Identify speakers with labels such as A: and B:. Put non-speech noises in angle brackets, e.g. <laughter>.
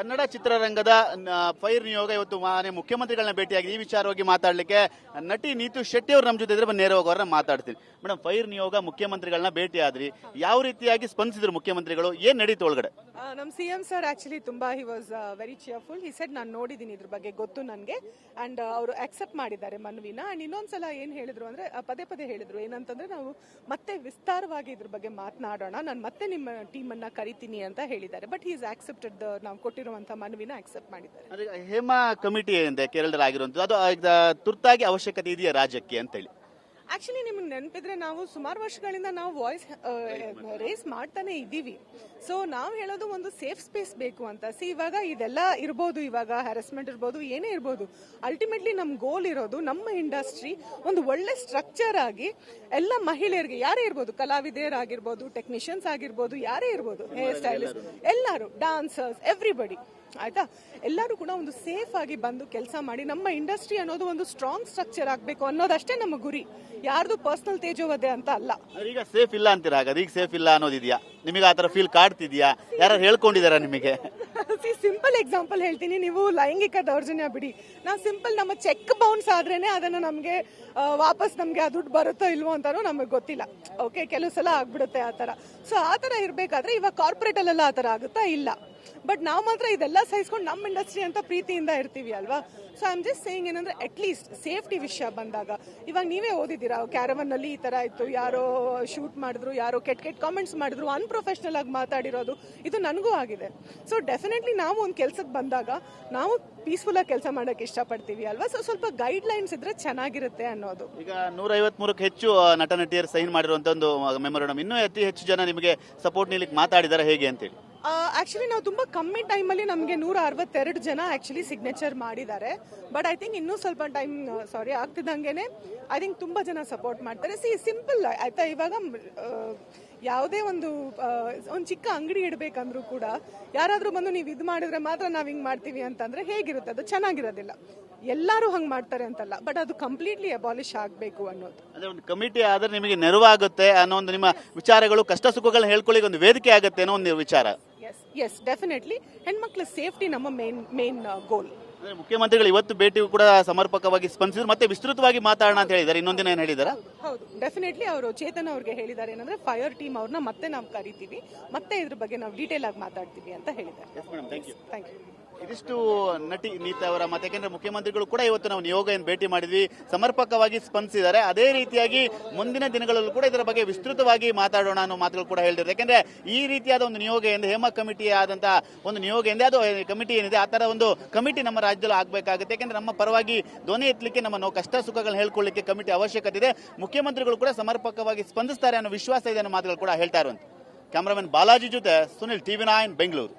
A: ಕನ್ನಡ ಚಿತ್ರರಂಗದ ಫೈರ್ ನಿಯೋಗ ಇವತ್ತು ಮಾನ್ಯ ಮುಖ್ಯಮಂತ್ರಿಗಳನ್ನ ಭೇಟಿಯಾಗಿ ಈ ವಿಚಾರವಾಗಿ ಮಾತಾಡಲಿಕ್ಕೆ ನಟಿ ನೀತು ಶೆಟ್ಟಿ ಅವರು ನಮ್ಮ ಜೊತೆ ಇದ್ರೆ ನೇರವಾಗಿ ಅವ್ರನ್ನ ಮಾತಾಡ್ತೀನಿ. ಮೇಡಮ್ ಫೈರ್ ನಿಯೋಗ ಮುಖ್ಯಮಂತ್ರಿಗಳನ್ನ ಭೇಟಿ ಆದ್ರಿ ಯಾವ ರೀತಿಯಾಗಿ ಸ್ಪಂದಿಸಿದ್ರು ಮುಖ್ಯಮಂತ್ರಿಗಳು? ಏನ್ ನಡೀತು ಒಳಗಡೆ?
B: ನಮ್ಮ ಸಿ ಎಂ ಸರ್ ಆಕ್ಚುಲಿ ತುಂಬಾ he was very cheerful he said ನಾನು ನೋಡಿದ್ದೀನಿ ಇದ್ರ ಬಗ್ಗೆ, ಗೊತ್ತು ನನಗೆ. ಅಂಡ್ ಅವರು ಅಕ್ಸೆಪ್ಟ್ ಮಾಡಿದ್ದಾರೆ ಮನವಿನ. ಅಂಡ್ ಇನ್ನೊಂದ್ಸಲ ಏನು ಹೇಳಿದ್ರು ಅಂದ್ರೆ ಪದೇ ಪದೇ ಹೇಳಿದ್ರು. ಏನಂತಂದ್ರೆ, ನಾವು ಮತ್ತೆ ವಿಸ್ತಾರವಾಗಿ ಇದ್ರ ಬಗ್ಗೆ ಮಾತನಾಡೋಣ. ನಾನು ಮತ್ತೆ ನಿಮ್ಮ ಟೀಮ್ ಅನ್ನ ಕರಿತೀನಿ ಅಂತ ಹೇಳಿದ್ದಾರೆ. ಬಟ್ ಈಸ್ ಆಕ್ಸೆಪ್ಟೆಡ್ ನಾವು ಕೊಟ್ಟಿರುವಂತ ಮನವಿನ ಅಕ್ಸೆಪ್ಟ್ ಮಾಡಿದ್ದಾರೆ.
A: ಹೇಮಾ ಕಮಿಟಿ ಏನಿದೆ ಕೇರಳದಲ್ಲಿ ಆಗಿರುವಂತದ್ದು ಅದು ತುರ್ತಾಗಿ ಅವಶ್ಯಕತೆ ಇದೆಯಾ ರಾಜ್ಯಕ್ಕೆ ಅಂತ ಹೇಳಿ
B: ಆಕ್ಚುಲಿ ನಿಮ್ಗೆ ನೆನಪಿದ್ರೆ ನಾವು ಸುಮಾರು ವರ್ಷಗಳಿಂದ ನಾವು ವಾಯ್ಸ್ ರೇಸ್ ಮಾಡ್ತಾನೆ ಇದ್ದೀವಿ. ಸೊ ನಾವು ಹೇಳೋದು ಒಂದು ಸೇಫ್ ಸ್ಪೇಸ್ ಬೇಕು ಅಂತ. ಸಿ ಇವಾಗ ಇದೆಲ್ಲ ಇರ್ಬೋದು ಇವಾಗ ಹ್ಯಾರಸ್ಮೆಂಟ್ ಇರ್ಬೋದು ಏನೇ ಇರ್ಬೋದು. ಅಲ್ಟಿಮೇಟ್ಲಿ ನಮ್ಮ ಗೋಲ್ ಇರೋದು ನಮ್ಮ ಇಂಡಸ್ಟ್ರಿ ಒಂದು ಒಳ್ಳೆ ಸ್ಟ್ರಕ್ಚರ್ ಆಗಿ ಎಲ್ಲ ಮಹಿಳೆಯರಿಗೆ ಯಾರೇ ಇರ್ಬೋದು ಕಲಾವಿದರಾಗಿರ್ಬೋದು ಟೆಕ್ನಿಷಿಯನ್ಸ್ ಆಗಿರ್ಬೋದು ಯಾರೇ ಇರ್ಬೋದು ಹೇರ್ ಸ್ಟೈಲಿಸ್ಟ್ ಎಲ್ಲರೂ ಡಾನ್ಸರ್ಸ್ ಎವ್ರಿಬಡಿ ಆಯ್ತಾ? ಎಲ್ಲರೂ ಕೂಡ ಒಂದು ಸೇಫ್ ಆಗಿ ಬಂದು ಕೆಲಸ ಮಾಡಿ ನಮ್ಮ ಇಂಡಸ್ಟ್ರಿ ಅನ್ನೋದು ಒಂದು ಸ್ಟ್ರಾಂಗ್ ಸ್ಟ್ರಕ್ಚರ್ ಆಗಬೇಕು ಅನ್ನೋದಷ್ಟೇ ನಮ್ಮ ಗುರಿ. ಯಾರ್ದು ಪರ್ಸನಲ್ ತೇಜೋವಧೆ ಅಂತ ಅಲ್ಲ.
A: ಈಗ ಸೇಫ್ ಇಲ್ಲ ಅಂತೀರಾ? ಹಾಗಾದ್ರೆ ಈಗ ಸೇಫ್ ಇಲ್ಲ ಅನ್ನೋದಿದ್ಯಾ? ನಿಮಗೆ ಆ ತರ ಫೀಲ್ ಕಾಡ್ತಿದ್ಯಾ? ಯಾರು ಹೇಳ್ಕೊಂಡಿದಾರ ನಿಮಗೆ? <laughs>
B: ಸಿಂಪಲ್ ಎಕ್ಸಾಂಪಲ್ ಹೇಳ್ತೀನಿ. ನೀವು ಲೈಂಗಿಕ ದೌರ್ಜನ್ಯ ಬಿಡಿ. ನಾವು ಸಿಂಪಲ್ ನಮ್ಮ ಚೆಕ್ ಬೌನ್ಸ್ ಆದ್ರೇನೆ ಅದನ್ನು ನಮಗೆ ವಾಪಸ್ ನಮಗೆ ಆ ದುಡ್ಡು ಬರುತ್ತೋ ಇಲ್ವೋ ಅಂತಾನು ನಮಗೆ ಗೊತ್ತಿಲ್ಲ. ಓಕೆ ಕೆಲವು ಸಲ ಆಗ್ಬಿಡುತ್ತೆ ಆ ಥರ. ಸೊ ಆ ಥರ ಇರಬೇಕಾದ್ರೆ ಇವಾಗ ಕಾರ್ಪೊರೇಟಲ್ಲೆಲ್ಲ ಆ ಥರ ಆಗುತ್ತಾ? ಇಲ್ಲ. ಬಟ್ ನಾವು ಮಾತ್ರ ಇದೆಲ್ಲ ಸಹಿಸ್ಕೊಂಡು ನಮ್ಮ ಇಂಡಸ್ಟ್ರಿ ಅಂತ ಪ್ರೀತಿಯಿಂದ ಇರ್ತೀವಿ ಅಲ್ವಾ? ಸೊ ಆಮ್ ಜಸ್ಟ್ ಸೇಯಿಂಗ್ ಏನಂದ್ರೆ ಅಟ್ಲೀಸ್ಟ್ ಸೇಫ್ಟಿ ವಿಷಯ ಬಂದಾಗ. ಇವಾಗ ನೀವೇ ಓದಿದ್ದೀರಾ? ಕ್ಯಾರವನ್ನಲ್ಲಿ ಈ ತರ ಇತ್ತು. ಯಾರೋ ಶೂಟ್ ಮಾಡಿದ್ರು, ಯಾರೋ ಕೆಟ್ಟ ಕೆಟ್ಟ ಕಾಮೆಂಟ್ಸ್ ಮಾಡಿದ್ರು ಅನ್ಪ್ರೊಫೆಷನಲ್ ಆಗಿ ಮಾತಾಡಿರೋದು, ಇದು ನನಗೂ ಆಗಿದೆ. ಸೊ ಡೆಫಿನೆಟ್ಲಿ ನಾವು ಒಂದು ಕೆಲಸಕ್ಕೆ ಬಂದಾಗ ನಾವು ಪೀಸ್ಫುಲ್ ಆಗಿ ಕೆಲಸ ಮಾಡೋಕೆ ಇಷ್ಟಪಡ್ತೀವಿ ಅಲ್ವಾ? ಸೊ ಸ್ವಲ್ಪ ಗೈಡ್ ಲೈನ್ಸ್ ಇದ್ರೆ ಚೆನ್ನಾಗಿರುತ್ತೆ ಅನ್ನೋದು.
A: ಈಗ ನೂರ ಐವತ್ಮೂರಕ್ಕೆ ಹೆಚ್ಚು ನಟ ನಟಿಯರು ಸೈನ್ ಮಾಡಿರುವಂತ ಒಂದು ಮೆಮೊರಂಡಮ್ ಇನ್ನೂ ಅತಿ ಹೆಚ್ಚು ಜನ ನಿಮಗೆ ಸಪೋರ್ಟ್ ನೀಲಿಕ್ಕೆ ಮಾತಾಡಿದಾರೆ ಹೇಗೆ ಅಂತೇಳಿ?
B: ಆಕ್ಚುಲಿ ನಾವು ತುಂಬಾ ಕಮ್ಮಿ ಟೈಮಲ್ಲಿ ನಮಗೆ ನೂರ ಅರವತ್ತೆರಡು ಜನ ಆಕ್ಚುಲಿ ಸಿಗ್ನೇಚರ್ ಮಾಡಿದ್ದಾರೆ. ಬಟ್ ಐ ಥಿಂಕ್ ಇನ್ನೂ ಸ್ವಲ್ಪ ಟೈಮ್ ಸಾರಿ ಆಗ್ತಿದ್ದಂಗೆನೆ ಐ ಥಿಂಕ್ ತುಂಬಾ ಜನ ಸಪೋರ್ಟ್ ಮಾಡ್ತಾರೆ. ಸಿ ಸಿಂಪಲ್ ಆಯ್ತಾ? ಇವಾಗ ಯಾವುದೇ ಒಂದು ಒಂದು ಚಿಕ್ಕ ಅಂಗಡಿ ಇಡಬೇಕಂದ್ರೂ ಕೂಡ ಯಾರಾದರೂ ಬಂದು ನೀವು ಇದು ಮಾಡಿದ್ರೆ ಮಾತ್ರ ನಾವು ಹಿಂಗೆ ಮಾಡ್ತೀವಿ ಅಂತಂದ್ರೆ ಹೇಗಿರುತ್ತೆ? ಅದು ಚೆನ್ನಾಗಿರೋದಿಲ್ಲ. ಎಲ್ಲರೂ ಹಂಗೆ ಮಾಡ್ತಾರೆ ಅಂತಲ್ಲ. ಬಟ್ ಅದು ಕಂಪ್ಲೀಟ್ಲಿ ಅಬಾಲಿಷ್ ಆಗಬೇಕು ಅನ್ನೋದು.
A: ಅದೇ ಒಂದು ಕಮಿಟಿ ಆದರೆ ನಿಮಗೆ ನೆರವಾಗುತ್ತೆ ಅನ್ನೋ ಒಂದು ನಿಮ್ಮ ವಿಚಾರಗಳು, ಕಷ್ಟ ಸುಖಗಳನ್ನ ಹೇಳ್ಕೊಳ್ಳಿ ಒಂದು ವೇದಿಕೆ ಆಗುತ್ತೆ ಅನ್ನೋ ಒಂದು ವಿಚಾರ.
B: ಎಸ್ ಎಸ್ ಡೆಫಿನೆಟ್ಲಿ ಹೆಣ್ಮಕ್ಳ ಸೇಫ್ಟಿ ನಮ್ಮ ಮೇನ್ ಮೇನ್ ಗೋಲ್
A: ಅಂದ್ರೆ ಮುಖ್ಯಮಂತ್ರಿಗಳು ಇವತ್ತು ಭೇಟಿ ಕೂಡ ಸಮರ್ಪಕವಾಗಿ ಸ್ಪಂದಿಸಿದ್ರು. ಮತ್ತೆ ವಿಸ್ತೃತವಾಗಿ ಮಾತಾಡೋಣ ಅಂತ ಹೇಳಿದ್ದಾರೆ. ಇನ್ನೊಂದಿನ ಏನ್ ಹೇಳಿದಾರ?
B: ಹೌದು ಡೆಫಿನೆಟ್ಲಿ ಅವರು ಚೇತನ್ ಅವ್ರಿಗೆ ಹೇಳಿದ್ದಾರೆ ಏನಂದ್ರೆ ಫೈರ್ ಟೀಮ್ ಅವ್ರನ್ನ ಮತ್ತೆ ನಾವು ಕರಿತೀವಿ. ಮತ್ತೆ ಇದ್ರ ಬಗ್ಗೆ ನಾವು ಡೀಟೇಲ್ ಆಗಿ ಮಾತಾಡ್ತೀವಿ ಅಂತ ಹೇಳಿದ್ದಾರೆ. ಥ್ಯಾಂಕ್ ಯು
A: ಇದಿಷ್ಟು ನಟಿ ನೀತಾ ಅವರ ಮತ್ತೆ ಯಾಕೆಂದ್ರೆ ಮುಖ್ಯಮಂತ್ರಿಗಳು ಕೂಡ ಇವತ್ತು ನಾವು ನಿಯೋಗ ಏನು ಭೇಟಿ ಮಾಡಿದ್ವಿ ಸಮರ್ಪಕವಾಗಿ ಸ್ಪಂದಿಸಿದ್ದಾರೆ. ಅದೇ ರೀತಿಯಾಗಿ ಮುಂದಿನ ದಿನಗಳಲ್ಲೂ ಕೂಡ ಇದರ ಬಗ್ಗೆ ವಿಸ್ತೃತವಾಗಿ ಮಾತಾಡೋಣ ಅನ್ನೋ ಮಾತುಗಳು ಕೂಡ ಹೇಳಿದ್ದಾರೆ. ಯಾಕೆಂದ್ರೆ ಈ ರೀತಿಯಾದ ಒಂದು ನಿಯೋಗ ಎಂದು ಹೇಮ ಕಮಿಟಿ ಆದಂತಹ ಒಂದು ನಿಯೋಗ ಎಂದೇ ಅದು ಕಮಿಟಿ ಏನಿದೆ ಆ ತರ ಒಂದು ಕಮಿಟಿ ನಮ್ಮ ರಾಜ್ಯದಲ್ಲಿ ಆಗಬೇಕಾಗುತ್ತೆ. ಯಾಕೆಂದ್ರೆ ನಮ್ಮ ಪರವಾಗಿ ಧ್ವನಿ ಎತ್ತಲಿಕ್ಕೆ, ನಮ್ಮ ನಾವು ಕಷ್ಟ ಸುಖಗಳನ್ನ ಹೇಳ್ಕೊಳ್ಳಿಕ್ಕೆ ಕಮಿಟಿ ಅವಶ್ಯಕತೆ ಇದೆ. ಮುಖ್ಯಮಂತ್ರಿಗಳು ಕೂಡ ಸಮರ್ಪಕವಾಗಿ ಸ್ಪಂದಿಸ್ತಾರೆ ಅನ್ನೋ ವಿಶ್ವಾಸ ಇದೆ ಅನ್ನೋ ಮಾತುಗಳು ಕೂಡ ಹೇಳ್ತಾ ಇರುವಂತ. ಕ್ಯಾಮರಾಮನ್ ಬಾಲಾಜಿ ಜೊತೆ ಸುನಿಲ್, ಟಿವಿ ನೈನ್, ಬೆಂಗಳೂರು.